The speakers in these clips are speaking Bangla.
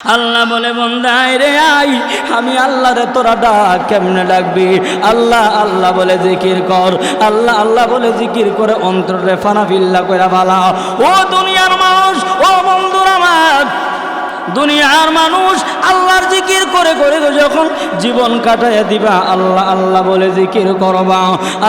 আল্লাহ বলে বন্দায় রে আই, আমি আল্লাহ রে, তোরা ডাক, কেমনে ডাকবি? আল্লাহ আল্লাহ বলে, জিকির কর। আল্লাহ আল্লাহ বলে, জিকির করে অন্তরে ফানা ফিল্লা করে ভালা ও দুনিয়ার মানুষ, ও বন্ধুরা আমার দুনিয়ার মানুষ আল্লাহর জিকির করে করে যখন জীবন কাটাইয়া দিবা, আল্লাহ আল্লাহ বলে জিকির করবা।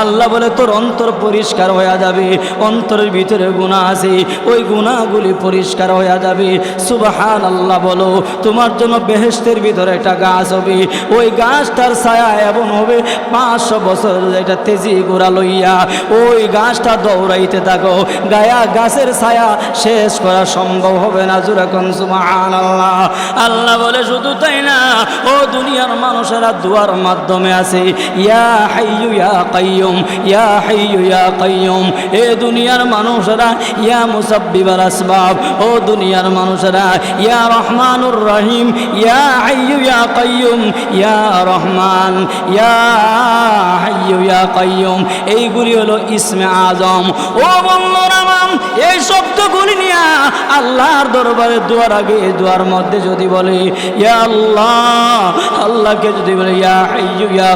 আল্লাহ বলে তোর অন্তর পরিষ্কার হয়ে যাবে, অন্তরের ভিতরে গুণা আছে, ওই গুণাগুলি পরিষ্কার হয়ে যাবে। সুবাহান আল্লাহ বলো, তোমার জন্য বেহেস্তের ভিতরে একটা গাছ হবে। ওই গাছটার ছায়া এমন হবে, পাঁচশো বছর এটা তেজি গোড়া লইয়া ওই গাছটা দৌড়াইতে থাকো। গায়া গাছের ছায়া শেষ করা সম্ভব হবে না যেরকম সুবাহান আল্লাহ আল্লাহ বলে, শুধু তাই না, ও দুনিয়ার মানুষেরা দুয়ার মাধ্যমে আছে। ইয়া হাইয়ু ইয়া কাইয়ুম, ইয়া হাইয়ু ইয়া কাইয়ুম, এ দুনিয়ার মানুষেরা, ইয়া মুসাব্বিবাল আসবাব, ও দুনিয়ার মানুষেরা, ইয়া রহমানুর রহিম, ইয়া হাইয়ু ইয়া কাইয়ুম, ইয়া রহমান, ইয়া হাইয়ু ইয়া কাইয়ুম। এইগুলি হলো ইসমে আজম। ও বন্ধুরা এই শব্দগুলি নিয়ে আল্লাহর দরবারে দুয়ার আগে দুয়ার মধ্যে যদি বলে, ইয়া আল্লাহ, আল্লাহকে যদি বলে, ইয়া ইয়া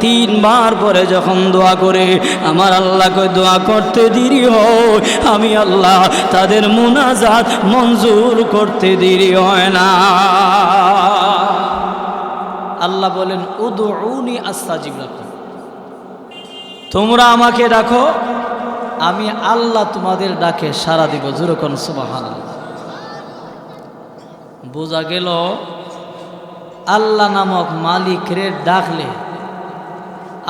তিনবার পরে যখন দোয়া করে, আমার আল্লাহকে দোয়া করতে দেরি হয়, আমি আল্লাহ তাদের মুনাজাত মঞ্জুর করতে দেরি হয় না। আল্লাহ বলেন, উদউনি আস্তাজিব লাকুম। তোমরা আমাকে ডাকো আমি আল্লাহ তোমাদের ডাকে সারা দিব যেরকম সুবাহান বোঝা গেল, আল্লাহ নামক মালিক রে ডাকলে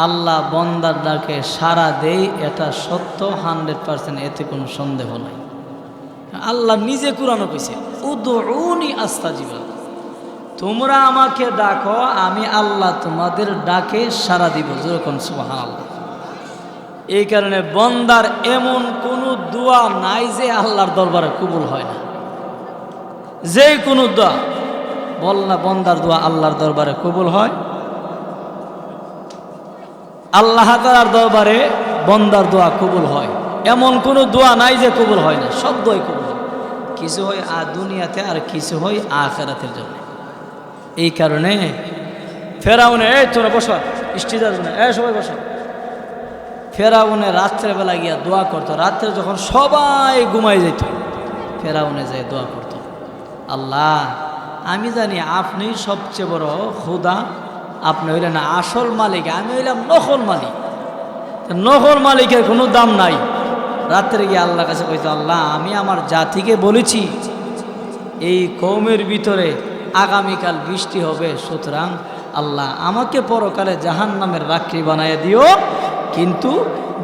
আল্লাহ বন্দার ডাকে সারা দেই, এটা সত্য, হান্ড্রেড পার্সেন্ট, এতে কোনো সন্দেহ নাই। আল্লাহ নিজে কুরানো কইছে আস্থা জীবন তোমরা আমাকে ডাকো, আমি আল্লাহ তোমাদের ডাকে সারা দিব যেরকম সুবাহান আল্লাহ এই কারণে বন্দার এমন কোনো দোয়া নাই যে আল্লাহর দরবারে কবুল হয় না। যে কোনো দোয়া, বল না বন্দার দোয়া আল্লাহর দরবারে কবুল হয়? আল্লাহ তালার দরবারে বন্দার দোয়া কবুল হয়। এমন কোনো দোয়া নাই যে কবুল হয় না, সব দোয়াই কবুল হয়। কিছু হয় আ দুনিয়াতে আর কিছু হয় আখেরাতের জন্য। এই কারণে ফেরাউনে এই তোরা বসা স্টিজার এ সবাই বসা। ফেরাউনে রাত্রেবেলা গিয়া দোয়া করতো। রাত্রে যখন সবাই ঘুমাই যেত, ফেরাউনে যায় দোয়া করতো। আল্লাহ, আমি জানি আপনি সবচেয়ে বড় খুদা। আপনি হইলেন আসল মালিক, আমি হইলাম নকল মালিক। নকল মালিকের কোনো দাম নাই। রাত্রে গিয়ে আল্লাহর কাছে কইতো, আল্লাহ, আমি আমার জাতিকে বলেছি, এই কৌমের ভিতরে আগামীকাল বৃষ্টি হবে, সুতরাং আল্লাহ আমাকে পরকালে জাহান নামের রাত্রি বানাইয়া দিও। কিন্তু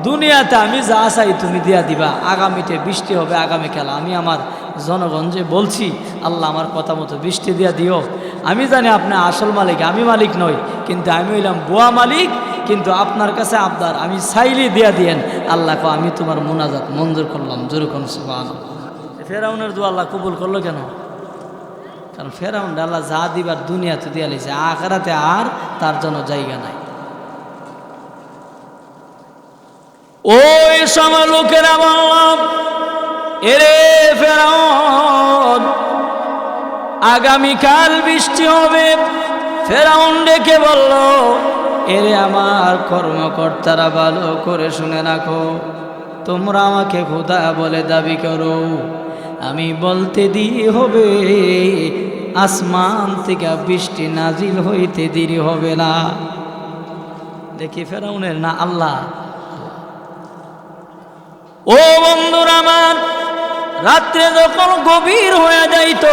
দুনিয়াতে আমি যা চাই তুমি দিয়া দিবা। আগামীতে বৃষ্টি হবে আগামীকাল আমি আমার জনগঞ্জে বলছি, আল্লাহ আমার কথা মতো বৃষ্টি দিয়া দিও। আমি জানি আপনি আসল মালিক, আমি মালিক নই, কিন্তু আমি হইলাম বুয়া মালিক, কিন্তু আপনার কাছে আবদার, আমি চাইলে দিয়া দিয়েন। আল্লাহ কো আমি তোমার মোনাজাত মঞ্জুর করলাম। যেরকম সুবাহ ফেরাউনের দু আল্লাহ কবুল করল কেন? কারণ ফেরাউন আল্লাহ যা দিবার দুনিয়াতে দিয়া লিছে আখেরাতে আর তার জন্য জায়গা নাই। ওই সময় লোকেরা বললাম, এরে ফেরাউন, আগামীকাল বৃষ্টি হবে। ফেরাউন ডেকে বলল, এরে আমার কর্মকর্তারা ভালো করে শুনে রাখো। তোমরা আমাকে খোদা বলে দাবি করো। আমি বলতে দিয়ে হবে। আসমান থেকে বৃষ্টি নাজিল হইতে দেরি হবে না। দেখি ফেরাউনের না আল্লাহ। ও বন্ধুরা আমার, রাত্রে যখন গভীর হয়ে যাইত,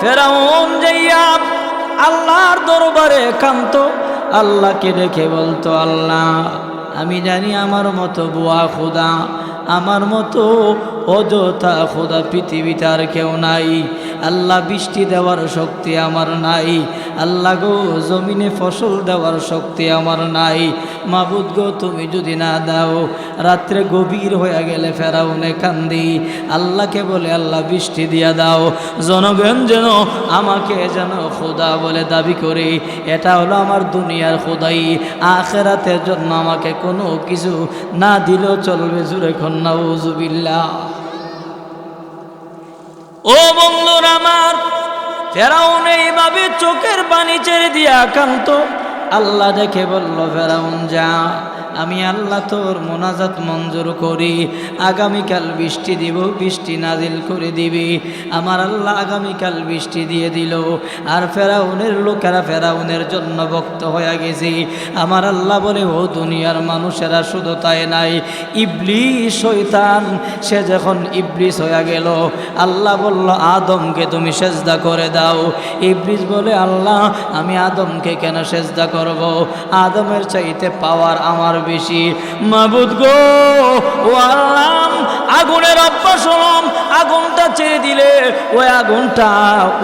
ফেরাউন যাইয়া আল্লাহর দরবারে কান্ত আল্লাহকে দেখে বলতো, আল্লাহ, আমি জানি আমার মতো বুয়া খুদা, আমার মতো অযথা খোদা পৃথিবীতে আর কেউ নাই। আল্লাহ বৃষ্টি দেওয়ার শক্তি আমার নাই। আল্লাহ গো, জমিনে ফসল দেওয়ার শক্তি আমার নাই। মাবুদ গো, তুমি যদি না দাও, রাত্রে গভীর হয়ে গেলে ফেরাউনে কান্দি। আল্লাহকে বলে, আল্লাহ বৃষ্টি দিয়া দাও। জনগণ যেন আমাকে যেন খোদা বলে দাবি করে, এটা হলো আমার দুনিয়ার খোদাই। আখেরাতের জন্য আমাকে কোনো কিছু না দিলেও চলবে জুড়ে খন্না ওজুবিল্লা ও বন্ধুর আমার ফেরাউন এইভাবে চোখের পানি ছেড়ে দিয়ে আকান্ত আল্লাহ দেখে বলল ফেরাউন যা। আমি আল্লাহ তোর মোনাজাত মঞ্জুর করি। আগামীকাল বৃষ্টি দিব, বৃষ্টি নাজিল করে দিবি। আমার আল্লাহ আগামীকাল বৃষ্টি দিয়ে দিল। আর ফেরাউনের লোকেরা ফেরাউনের জন্য ভক্ত হয়ে গেছি। আমার আল্লাহ বলে, ও দুনিয়ার মানুষেরা, শুধু তাই নাই। ইবলিস শৈতান সে যখন ইবলিস হয়ে গেল, আল্লাহ বলল, আদমকে তুমি সেজদা করে দাও। ইবলিস বলে, আল্লাহ, আমি আদমকে কেন সেজদা করব? আদমের চাইতে পাওয়ার আমার বেশি। মাবুদ গো ও আল্লাহ আগুনের অভ্যাস হলাম। আগুনটা ছেড়ে দিলে ওই আগুনটা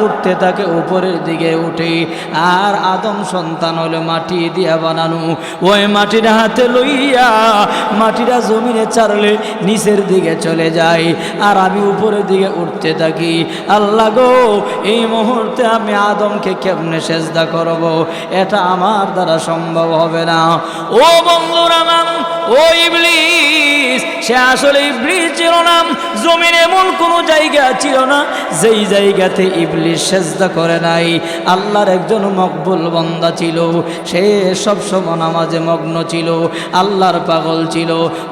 উঠতে থাকে উপরের দিকে উঠে। আর আদম সন্তান হলো মাটি দিয়া বানানো। ওই মাটিটা হাতে লইয়া মাটিটা জমিনে চারলে নিচের দিকে চলে যায়। আর আমি উপরের দিকে উঠতে থাকি। আল্লাহ গো, এই মুহূর্তে আমি আদমকে কেমনে সেজদা করব? এটা আমার দ্বারা সম্ভব হবে না। ও বন্ধুরা আমার, ও ইবলিস, সে আসলে ইবলিস ছিল না। জমিন এমন কোনো জায়গা ছিল না, যেই জায়গাতে ইবলিস সেজদা করে নাই। আল্লাহর একজন মকবুল বন্দা ছিল, সে সব সময় নামাজে মগ্ন ছিল, আল্লাহর পাগল ছিল।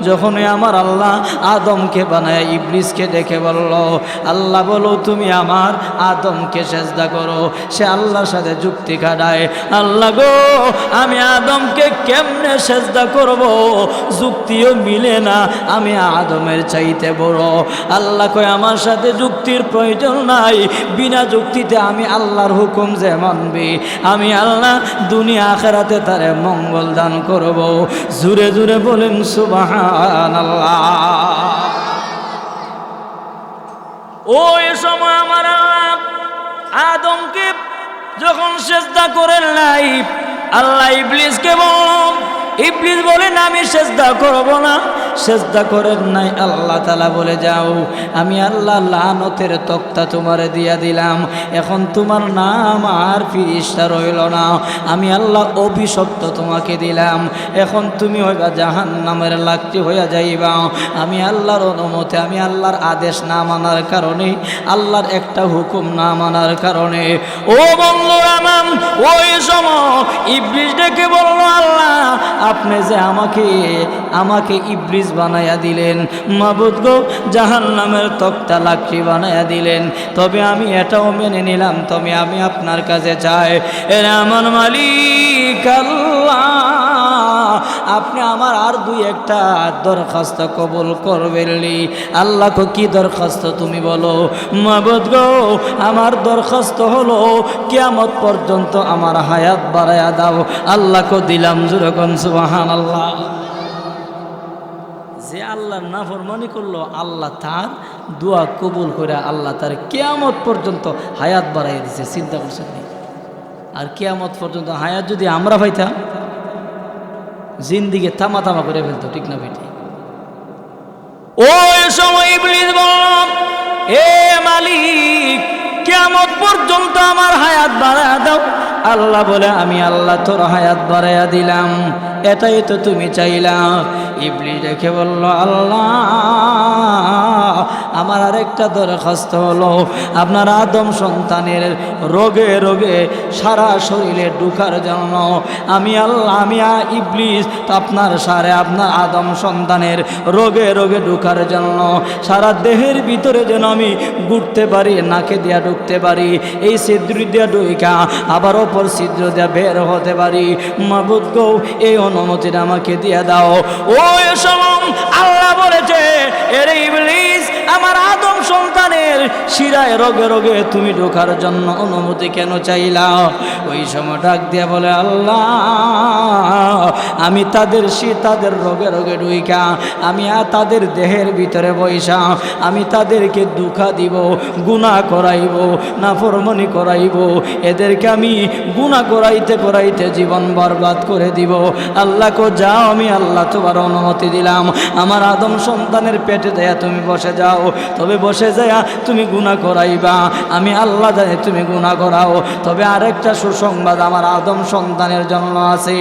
যখনই আমার আল্লাহ আদমকে বানায় ইবলিসকে দেখে বলল, আল্লাহ, বলো তুমি আমার আদমকে সেজদা করো। সে আল্লাহর সাথে যুক্তি কাটায় আল্লাহ গো, আমি আদমকে কেমনে সেজদা করব? যুক্তিও মিলে না, আমি আদমের চাইতে বড়। আল্লাহ কয় আমার সাথে যুক্তির প্রয়োজন নাই। বিনা যুক্তিতে আমি আল্লাহর হুকুম যে মানবি, আমি আল্লাহ দুনিয়া আখেরাতে তারে মঙ্গল দান করব। জুরে জুরে বলেন সুবাহান আল্লাহ ওই সময় আমার আল্লাহ আদমকে যখন সেজদা করেন নাই, আল্লাহ ইবলিসকে বললাম ইবলিস বলেন আমি সেজদা করব না। সেজদা করেন নাই, আল্লাহ তালা বলে, যাও, আমি আল্লাহ লানতের তক্তা তোমারে দিয়া দিলাম। এখন তোমার নাম আর ফিরিস্তা রইল না। আমি আল্লাহ অভিশপ্ত তোমাকে দিলাম। এখন তুমি হইবা জাহান নামের লাকটি হইয়া যাইবা। আমি আল্লাহর অনুমতি, আমি আল্লাহর আদেশ না মানার কারণে, আল্লাহর একটা হুকুম না মানার কারণে। ও বন্ধুরা নাম ওই সময় ইবলিস ডেকে বলল, আল্লাহ আপনি যে আমাকে আমাকে ইব্রিজ বানাইয়া দিলেন, মাবুদ গো জাহান নামের তক্তা লাকড়ি বানাইয়া দিলেন, তবে আমি এটাও মেনে নিলাম, তবে আমি আপনার কাছে চাই। এরা আমার মালিক, আল্লাহ। আপনি আমার আর দুই একটা দরখাস্ত কবুল করবেনলি আল্লাহকে কি দরখাস্ত তুমি বলো? মাবুদ গো, আমার দরখাস্ত হলো, কিয়ামত পর্যন্ত আমার হায়াত বাড়ায়া দাও। আল্লাহকে দিলাম যেরকম সুবাহান আল্লাহ যে আল্লাহর নাফরমানি করল, আল্লাহ তার দোয়া কবুল করে আল্লাহ তার কেয়ামত পর্যন্ত হায়াত বাড়াই দিছে, চিন্তা করছেন আর কেয়ামত পর্যন্ত হায়াত যদি আমরা পাইতাম জিন্দিকে থামা থামা করে ফেলতো, ঠিক না বেটি? ওই সময় ইবলিস বলল, এ মালিক কেমন পর্যন্ত আমার হায়াত বাড়ায়া দাও। আল্লাহ বলে, আমি আল্লাহ তোর হায়াত বাড়াইয়া দিলাম, এটাই তো তুমি চাইলা। ইবলি রেখে বলল, আল্লাহ, আমার আরেকটা দরখাস্ত হলো, আপনার আদম সন্তানের রোগে রোগে সারা শরীরে ঢুকার জন্য। আমি আল্লাহ, আমি ইবলিস, আপনার সারে আপনার আদম সন্তানের রোগে রোগে ঢুকার জন্য। সারা দেহের ভিতরে যেন আমি ঘুরতে পারি, নাকে দিয়া ঢুকতে পারি, এই ছিদ্র দিয়া ঢুকা আবার ওপর ছিদ্র দিয়া বের হতে পারি। মাবুদ গৌ, এই অনুমতিটা আমাকে দিয়ে দাও। ওই এসব আল্লাহ বলেছে এর ইবলিস আমার আদম সন্তানের শিরায় রোগে রোগে তুমি ঢোকার জন্য অনুমতি কেন চাইলা? ওই সময় ডাক দিয়ে বলে, আল্লাহ, আমি তাদের শি, তাদের রোগে রোগে ঢুইকা, আমি তাদের দেহের ভিতরে বৈশা আমি তাদেরকে দুঃখা দিব গুণা করাইব না ফরমনি করাইব, এদেরকে আমি গুণা করাইতে করাইতে জীবন বরবাদ করে দিব। আল্লাহ কো যাও, আমি আল্লাহ তোমার অনুমতি দিলাম। আমার আদম সন্তানের পেটে দেয়া তুমি বসে যাও তবে বসে যায়া তুমি গুণা করাইবা। আমি আল্লাহ জানি তুমি গুণা করাও। তবে আরেকটা সুসংবাদ আমার আদম সন্তানের জন্য আছে।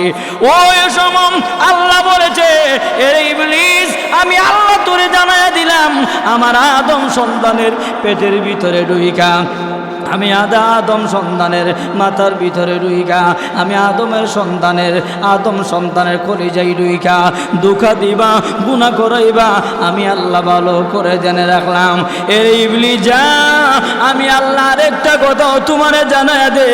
ও সমম আল্লাহ বলেছে বলিস আমি আল্লাহ তোরে জানাই দিলাম, আমার আদম সন্তানের পেটের ভিতরে ডুইকা আমি আদা, আদম সন্তানের মাথার ভিতরে রুইকা আমি আদমের সন্তানের, আদম সন্তানের কলিজাই রুইকা দুঃখা দিবা গুণা করাইবা, আমি আল্লাহ ভালো করে জেনে রাখলাম। এই ইবলি যা, আমি আল্লাহর একটা কথা তোমারে জানায় দে।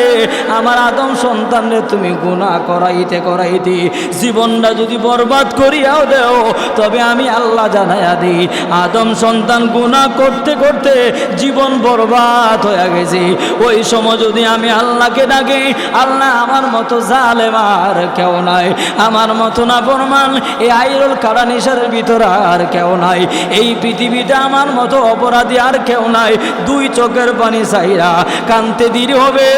আমার আদম সন্তানরে তুমি গুণা করাইতে করাইতে। জীবনটা যদি বরবাদ করিয়াও দেও, তবে আমি আল্লাহ জানাইয়া দিই। আদম সন্তান গুণা করতে করতে জীবন বরবাদ হয়ে গেছে। ওই সময় যদি আমি আল্লাহকে ডাকি, আল্লাহ আমার মতো জালেমার কেউ নাই। আমার মতো না প্রমাণ এই আইরুল কারানিসার ভিতরে আর কেউ নাই। এই পৃথিবীতে আমার মতো অপরাধী আর কেউ নাই। দুই চোখের পানি চাইরা কানতে দেরি হবে।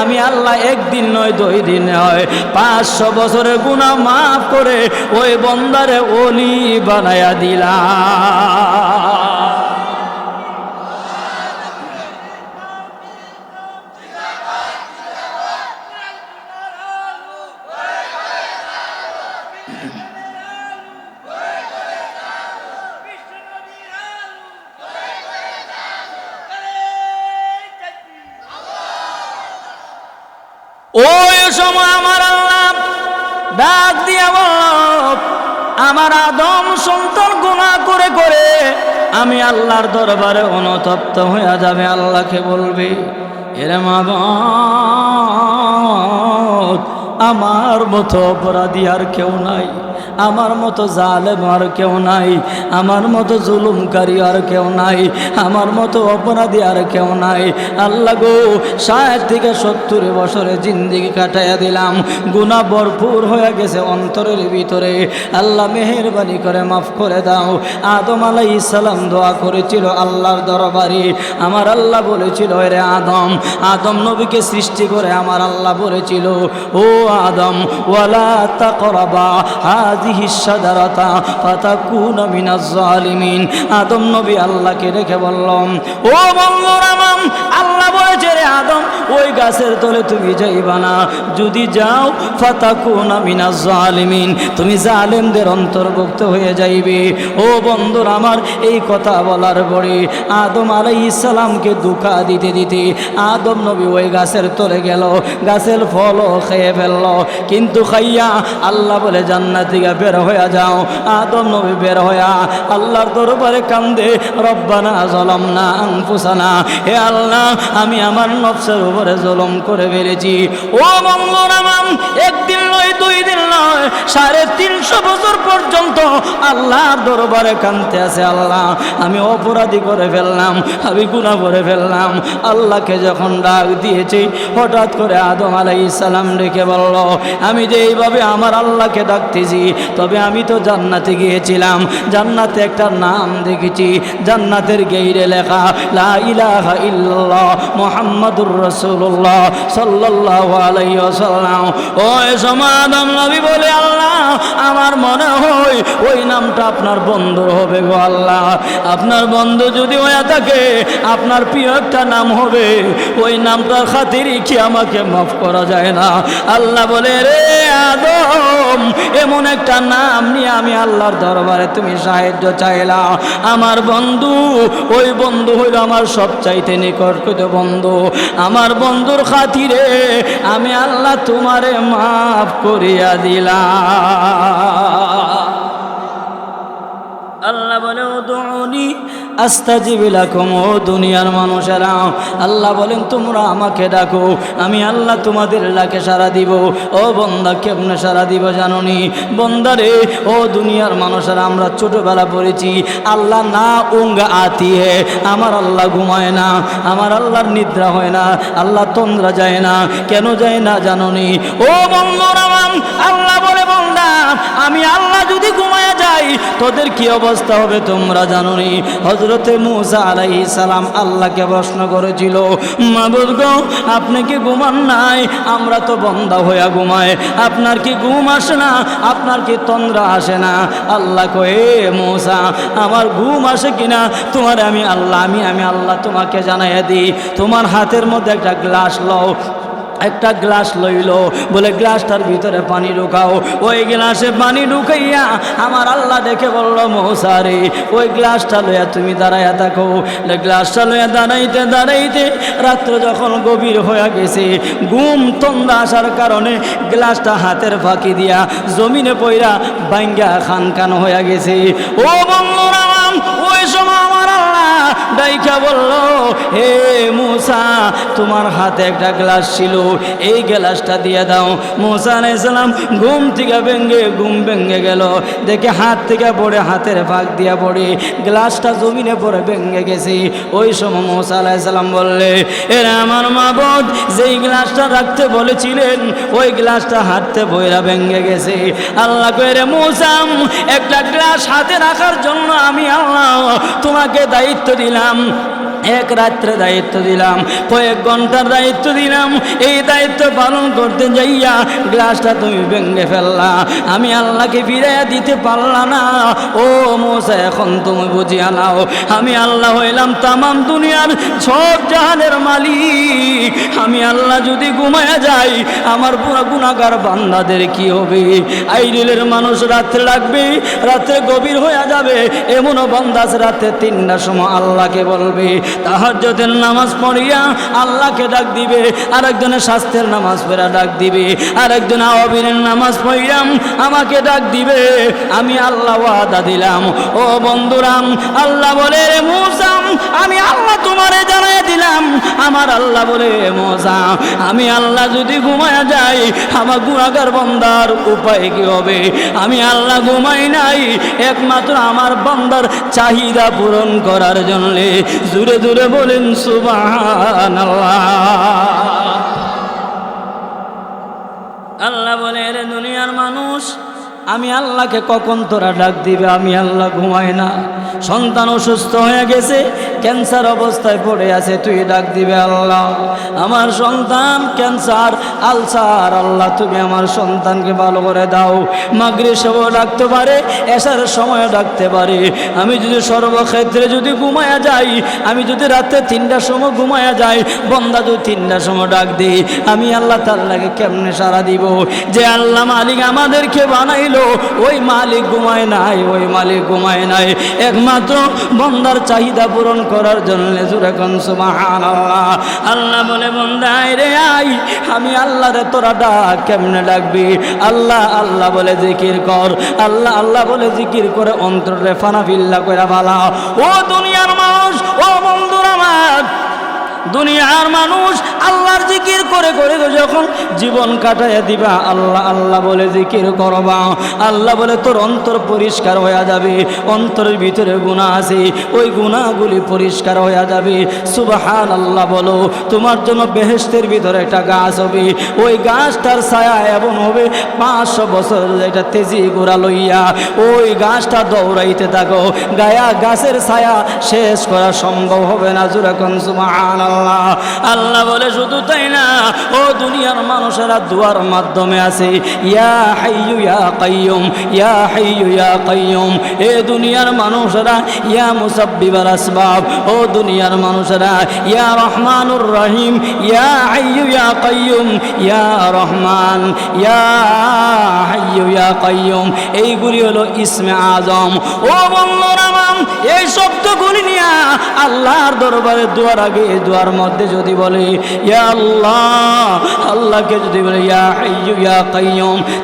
আমি আল্লাহ একদিন নয়, দুই দিন নয়। পাঁচশো বছরে গুণা মাফ করে ওই বন্দারে ওলি বানায়া দিলা ওই সময় আমার আল্লাহ ডাক দিয়ে আমার আদম সন্তান গুণা করে করে আমি আল্লাহর দরবারে অনুতপ্ত হয়ে যাবে, আল্লাহকে বলবি, এর মা আমার মতো অপরাধী আর কেউ নাই। আমার মতো জালেম আর কেউ নাই, আমার মতো জুলুমকারী আর কেউ নাই, আমার মতো অপরাধী আর কেউ নাই। আল্লাহ গো, ষাট থেকে সত্তর বছরে জিন্দিগি কাটাইয়া দিলাম গুণা ভরপুর হয়ে গেছে অন্তরের ভিতরে। আল্লাহ মেহরবানি করে মাফ করে দাও। আদম আলাই ইসালাম দোয়া করেছিল আল্লাহর দরবারে। আমার আল্লাহ বলেছিল রে আদম আদম নবীকে সৃষ্টি করে আমার আল্লাহ বলেছিল, ও আদম, ওয়ালা তাকরাবা হাজিহি সাদারাতা ফাতাকুনা মিনাজ জালিমিন। আদম নবী আল্লাহকে রেখে বললাম ও বন্ধুরামাম আল্লাহ বলেছে আদম, ওই গাছের তলে তুমি যাইবা না। যদি যাও, ফাতাকুনা জালিমিন, তুমি জালেমদের অন্তর্ভুক্ত হয়ে যাইবে। ও বন্ধুর আমার, এই কথা বলার পরে আদম আলাই ইসলামকে দুঃখা দিতে দিতে আদম নবী ওই গাছের তলে গেল, গাছের ফলও খেয়ে ফেলল। কিন্তু খাইয়া আল্লাহ বলে, জান্নাত থেকে বের হইয়া যাও। আদম নবী বের হইয়া আল্লাহর দরবারে কান্দে, রব্বানা জলম না আংফুসানা হে আল্লাহ, আমি আমার নফসের উপরে জলম করে ফেলেছি। ও মঙ্গলামাম একদিন নয় দুই দিন নয়, সাড়ে তিনশো বছর পর্যন্ত আল্লাহর দরবারে কানতে আছে আল্লাহ। আমি অপরাধী করে ফেললাম, আমি গুণা করে ফেললাম। আল্লাহকে যখন ডাক দিয়েছি, হঠাৎ করে আদম আলাই ইসালাম ডেকে বলল, আমি যে এইভাবে আমার আল্লাহকে ডাকতেছি, তবে আমি তো জান্নাতে গিয়েছিলাম। জান্নাতে একটা নাম দেখেছি, জান্নাতের গেইরে লেখা, লা ইলাহা ইল্লাল্লাহ মুহাম্মাদুর রাসূলুল্লাহ সাল্লাল্লাহু আলাইহি ওয়াসাল্লাম। ওই সমাদম নবী বলে আল্লাহ আমার মনে হয় ওই নামটা আপনার বন্ধু হবে গো আল্লাহ। আপনার বন্ধু যদি হয়ে থাকে, আপনার প্রিয় একটা নাম হবে। ওই নামটার খাতিরই কি আমাকে মাফ করা যায় না? আল্লাহ বলে, রে আদম, এমন একটা নাম নিয়ে আমি আল্লাহর দরবারে তুমি সাহায্য চাইলা। আমার বন্ধু, ওই বন্ধু হইল আমার সব চাইতে নিকটকৃত বন্ধু। আমার বন্ধুর খাতিরে আমি আল্লাহ তোমারে মাফ করিয়া দিলাম। আল্লাহ বলে দুনি আস্তাজিবিলাকুম ও দুনিয়ার মানুষেরা। আল্লাহ বলেন, তোমরা আমাকে ডাকো, আমি আল্লাহ তোমাদের ডাকে সারা দিব। ও বন্দা, কেমনে সারা দিব জাননি? বন্দারে ও দুনিয়ার মানুষেরা, আমরা ছোটবেলা পড়েছি। আল্লাহ না উঙ্গা আতিয়ে আমার আল্লাহ ঘুমায় না, আমার আল্লাহর নিদ্রা হয় না, আল্লাহ তন্দ্রা যায় না, কেন যায় না জাননি? ও বন্ধুরা আল্লাহ বলে, বন্দা, আমি আল্লাহ যদি ঘুমায় যাই, তোদের কি অবস্থা হবে তোমরা জানো নি হজরতে মুসা আলাই সালাম আল্লাহকে প্রশ্ন করেছিল মাবুদ গো আপনি কি ঘুমান নাই? আমরা তো বন্ধা হইয়া ঘুমায় আপনার কি ঘুম আসে না? আপনার কি তন্দ্রা আসে না? আল্লাহ কয়ে মৌসা, আমার ঘুম আসে কিনা? তোমার আমি আল্লাহ, আমি আমি আল্লাহ তোমাকে জানাইয়া দিই। তোমার হাতের মধ্যে একটা গ্লাস লও। একটা গ্লাস লইল। বলে, গ্লাসটার ভিতরে পানি ঢুকাও। ওই গ্লাসে পানি ঢুকাইয়া আমার আল্লাহ দেখে বলল মৌসারে ওই গ্লাসটা লইয়া তুমি দাঁড়াইয়া থাকো। গ্লাসটা লইয়া দাঁড়াইতে দাঁড়াইতে রাত্র যখন গভীর হয়ে গেছে, ঘুম তন্দা আসার কারণে গ্লাসটা হাতের ফাঁকি দিয়া জমিনে পইরা বাঙ্গা খান খান হয়ে গেছে। ও বন্ধুরা, ওই সময় ডাইকা বলল, হে মুসা, তোমার হাতে একটা গ্লাস ছিল, এই গ্লাসটা দিয়ে দাও। মুসা আলাইসালাম ঘুম থেকে ভেঙ্গে ঘুম ভেঙ্গে গেল। দেখে হাত থেকে পড়ে, হাতের ফাঁক দিয়া পড়ে, গ্লাসটা জমিনে পড়ে ভেঙ্গে গেছে। ওই সময় মুসা আলাইসালাম বললে, এরা আমার মা বোধ যেই গ্লাসটা রাখতে বলেছিলেন, ওই গ্লাসটা হাতে বইরা ভেঙ্গে গেছে। আল্লাহ কয়ে মুসাম একটা গ্লাস হাতে রাখার জন্য আমি আল্লাহ তোমাকে দায়িত্ব দিলাম এক রাত্রে দায়িত্ব দিলাম, কয়েক ঘণ্টার দায়িত্ব দিলাম। এই দায়িত্ব পালন করতে যাইয়া গ্লাসটা তুমি ভেঙে ফেললা। আমি আল্লাহকে ফিরাইয়া দিতে পারলা না। ও মোসা, এখন তুমি বুঝিয়া নাও, আমি আল্লাহ হইলাম তামাম দুনিয়ার সব জাহানের মালিক। আমি আল্লাহ যদি ঘুমায়া যাই, আমার পুরো গুণাগার বান্দাদের কি হবে? আইডিলের মানুষ রাত্রে ডাকবে রাত্রে গভীর হয়ে যাবে। এমনও বান্দাস রাত্রে তিনটার সময় আল্লাহকে বলবে তাহাজ্জতের নামাজ পড়িয়া আল্লাহকে ডাক দিবে, আরেকজনের স্বাস্থ্যের নামাজ পড়া ডাক দিবে, আরেকজন আওয়াবিনের নামাজ পড়িয়াম আমাকে ডাক দিবে, আমি আল্লাহ ওয়াদা দিলাম। ও বন্ধুরাম আল্লাহ বলে মুসাম আমি আল্লাহ তোমারে জানাই দিলাম। আমার আল্লাহ বলে মজা আমি আল্লাহ যদি ঘুমায়া যাই, আমার গুণাগার বন্দার উপায় কি হবে? আমি আল্লাহ ঘুমাই নাই, একমাত্র আমার বন্দার চাহিদা পূরণ করার জন্যে জুড়ে জুড়ে বলেন সুবাহান আল্লাহ বলে দুনিয়ার মানুষ আমি আল্লাহকে কখন তোরা ডাক দিবে? আমি আল্লাহ ঘুমাই না। সন্তান অসুস্থ হয়ে গেছে, ক্যান্সার অবস্থায় পড়ে আছে, তুই ডাক দিবে আল্লাহ। আমার সন্তান ক্যান্সার, আলসার, আল্লাহ তুমি আমার সন্তানকে ভালো করে দাও। মাগরে সেবও ডাকতে পারে এসার সময় ডাকতে পারে। আমি যদি সর্বক্ষেত্রে যদি ঘুমায়া যাই, আমি যদি রাত্রে তিনটার সময় ঘুমায়া যাই, বন্দা যদি তিনটার সময় ডাক দিই, আমি আল্লাহ তাল্লাহকে কেমনে সারা দিব? যে আল্লাহ মালিক আমাদেরকে বানাইলো ওই মালিক ঘুমায় নাই, ওই মালিক ঘুমায় নাই। একমাত্র বন্দার চাহিদা পূরণ করার জন্য জুড়ে কন সুবাহান আল্লাহ আল্লাহ বলে, বন্দায় রে আই, আমি আল্লাহ রে তোরা ডাক, কেমনে ডাকবি? আল্লাহ আল্লাহ বলে, জিকির কর। আল্লাহ আল্লাহ বলে, জিকির করে অন্তরে ফানা ফিল্লা করে ভালা ও দুনিয়ার মানুষ, ও বন্ধুর আমার দুনিয়ার মানুষ আল্লাহর জিকির করে করে যখন জীবন কাটাইয়া দিবা, আল্লাহ আল্লাহ বলে জিকির করবা। আল্লাহ বলে তোর অন্তর পরিষ্কার হয়ে যাবে, অন্তরের ভিতরে গুণা আছে, ওই গুণাগুলি পরিষ্কার হয়ে যাবে। সুবাহান আল্লাহ বলো, তোমার জন্য বেহেস্তের ভিতরে একটা গাছ হবে, ওই গাছটার ছায়া এমন হবে, পাঁচশো বছর এটা তেজি গোড়া লইয়া ওই গাছটা দৌড়াইতে থাকো। গায়া গাছের ছায়া শেষ করা সম্ভব হবে না জুরাকন সুবাহান আল্লাহ আল্লাহ বলে শুধু তাই না, ও দুনিয়ার মানুষেরা দুয়ার মাধ্যমে আছে। ইয়া ইয়া এ দুনিয়ার মানুষেরা, ইয়া মুসাব্বিবাল আসবাব। ও দুনিয়ার মানুষেরা, ইয়া রহমানুর রহিম। ইয়া হাইয়ু ইয়া কাইয়ুম, ইয়া রহমান। ইয়া হাইয়ু ইয়া কাইয়ুম। এইগুলি হলো ইসমে আজম। ও বন্ধুরা এই শব্দগুলি নিয়ে আল্লাহর দরবারে দুয়ার আগে দুয়ার মধ্যে যদি বলে, ইয়া আল্লাহ, আল্লাহকে যদি বলে, ইয়া হাইয়ু ইয়া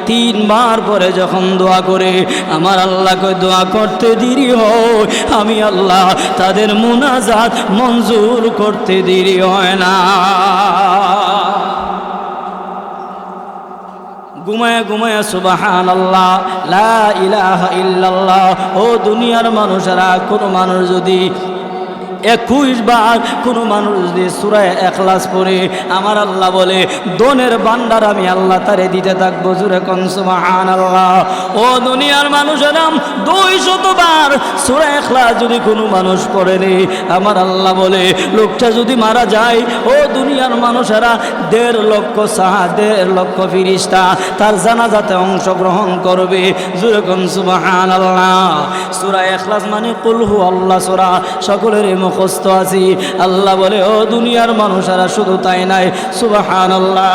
তিনবার পরে যখন দোয়া করে, আমার আল্লাহকে দোয়া করতে দেরি হয়, আমি আল্লাহ তাদের মুনাজাত মঞ্জুর করতে দেরি হয় না। ঘুমায় ঘুমায় সুবাহান আল্লাহ লা ইলাহা ইল্লাল্লাহ। ও দুনিয়ার মানুষেরা কোনো মানুষ যদি একুশ বার কোনো মানুষ যদি সুরায় একলাস পড়ে। আমার আল্লাহ বলে, দনের বান্ডার আমি আল্লাহ তারে দিতে থাকব জুরে কনসুমাহান আল্লাহ ও দুনিয়ার মানুষেরাম দুই শতবার সুরা এখলাস যদি কোনো মানুষ পড়েনি আমার আল্লাহ বলে, লোকটা যদি মারা যায়, ও দুনিয়ার মানুষেরা দেড় লক্ষ সাহা, দেড় লক্ষ ফিরিস্তা তার জানাজাতে অংশগ্রহণ করবে জুরে কনসুমাহান আল্লাহ সুরা এখলাস মানে কুলহু আল্লাহ সুরা। সকলের মুখ মুখস্থ আছি। আল্লাহ বলে, ও দুনিয়ার মানুষেরা, শুধু তাই নাই। সুবাহান আল্লাহ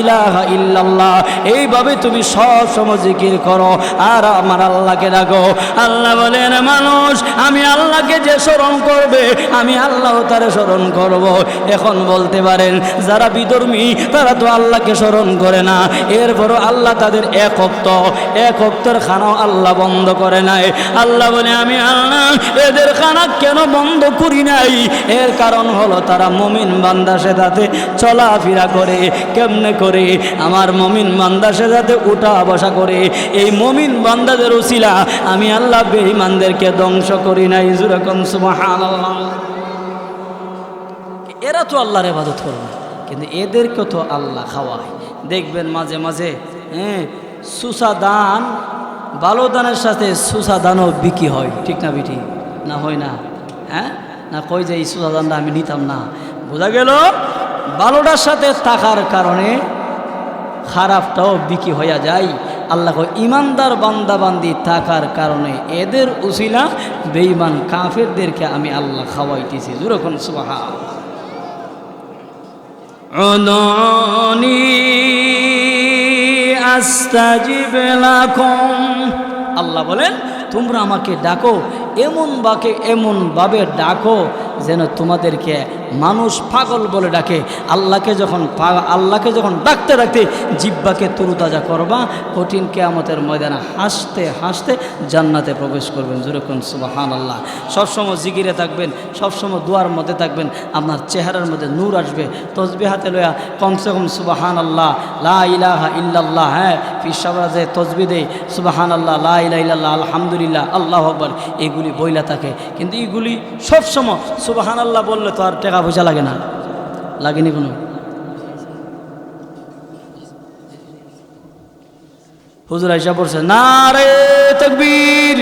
ইলাহা ইল্লাল্লাহ, এইভাবে তুমি সব সময় জিকির করো। আর আমার আল্লাহকে ডাকো। আল্লাহ বলেন মানুষ, আমি আল্লাহকে যে স্মরণ করবে, আমি আল্লাহ তারে স্মরণ করব। এখন বলতে পারেন, যারা বিধর্মী, তারা তো আল্লাহকে স্মরণ করে না। এরপরও আল্লাহ তাদের এক অক্ত এক অক্তর খানাও আল্লাহ বন্ধ করে নাই। আল্লাহ বলে, আমি আল্লাহ, এদের খানা কেন বন্ধ করি নাই। এর কারণ হলো তারা মমিন বান্দা সেদাতে চলাফেরা করে। কেমনে করে? আমার মমিন বান্দা সেদাতে উঠা বসা করে। এই মমিন বান্দাদের উসিলা আমি আল্লাহ বেঈমানদেরকে ধ্বংস করি নাই। যেরকম সুবহানাল্লাহ। এরা তো আল্লাহর ইবাদত করবে কিন্তু এদেরকে তো আল্লাহ খাওয়ায়। দেখবেন মাঝে মাঝে হ্যাঁ সুসা দান ভালো দানের সাথে সুসা দানও বিক্রি হয়। ঠিক না, বিটি? না, হয় না। হ্যাঁ? না কই যে এই সুজাদানটা আমি নিতাম না। বোঝা গেল বালোটার সাথে থাকার কারণে খারাপটাও বিকি হইয়া যায়। আল্লাহ ইমানদার বান্দাবান্দি থাকার কারণে এদের উসিলা বেইমান কাফেরদেরকে আমি আল্লাহ খাওয়াইতেছি। যেরকম সুবাহা আস্তাজিব কম আল্লাহ বলেন তোমরা আমাকে ডাকো এমন বাকে এমনভাবে ডাকো যেন তোমাদেরকে মানুষ পাগল বলে ডাকে। আল্লাহকে যখন আল্লাহকে যখন ডাকতে ডাকতে জিব্বাকে তুরুতাজা করবা, কঠিন কেয়ামতের ময়দানে হাসতে হাসতে জান্নাতে প্রবেশ করবেন। যেরকম সুবাহান আল্লাহ সবসময় জিগিরে থাকবেন, সবসময় দুয়ার মধ্যে থাকবেন, আপনার চেহারার মধ্যে নূর আসবে। তসবি হাতে লয়া কমসে কম সুবাহান আল্লাহ লা ইলাহা ইল্লাল্লাহ হ্যাঁ ফিসাবরা যে তসবি দেয় সুবাহান আল্লাহ লা ইলাহা ইল্লাল্লাহ, আলহামদুলিল্লাহ, আল্লাহ আকবর, এগুলি বইলা থাকে। কিন্তু এইগুলি সবসময় সুবাহান আল্লাহ বললে তো আর টাকা পয়সা লাগে না। লাগেনি কোনো। হুজুর আইসা পড়ছে না রে তকবীর।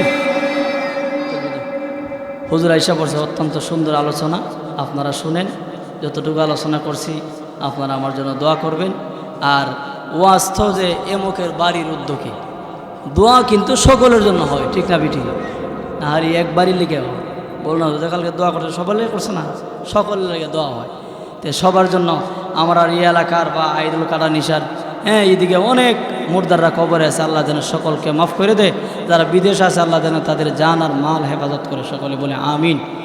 হুজুর আইসা পড়ছে, অত্যন্ত সুন্দর আলোচনা। আপনারা শুনেন, যতটুকু আলোচনা করছি, আপনারা আমার জন্য দোয়া করবেন। আর ওয়াজ তো যে এমকের বাড়ির উদ্যোগে। দোয়া কিন্তু সকলের জন্য হয়, ঠিক না, বিটি? না হারি একবারই লিখে বল না কালকে দোয়া করছে সকলে করছে না? সকলের লাগে দোয়া হয়। তো সবার জন্য আমার এই এলাকার বা আইদুল কাটা নিশার হ্যাঁ এইদিকে অনেক মুর্দাররা কবরে আছে, আল্লাহ যেন সকলকে মাফ করে দেয় যারা বিদেশ আছে, আল্লাহ যেন তাদের জান আর মাল হেফাজত করে সকলে বলে আমিন।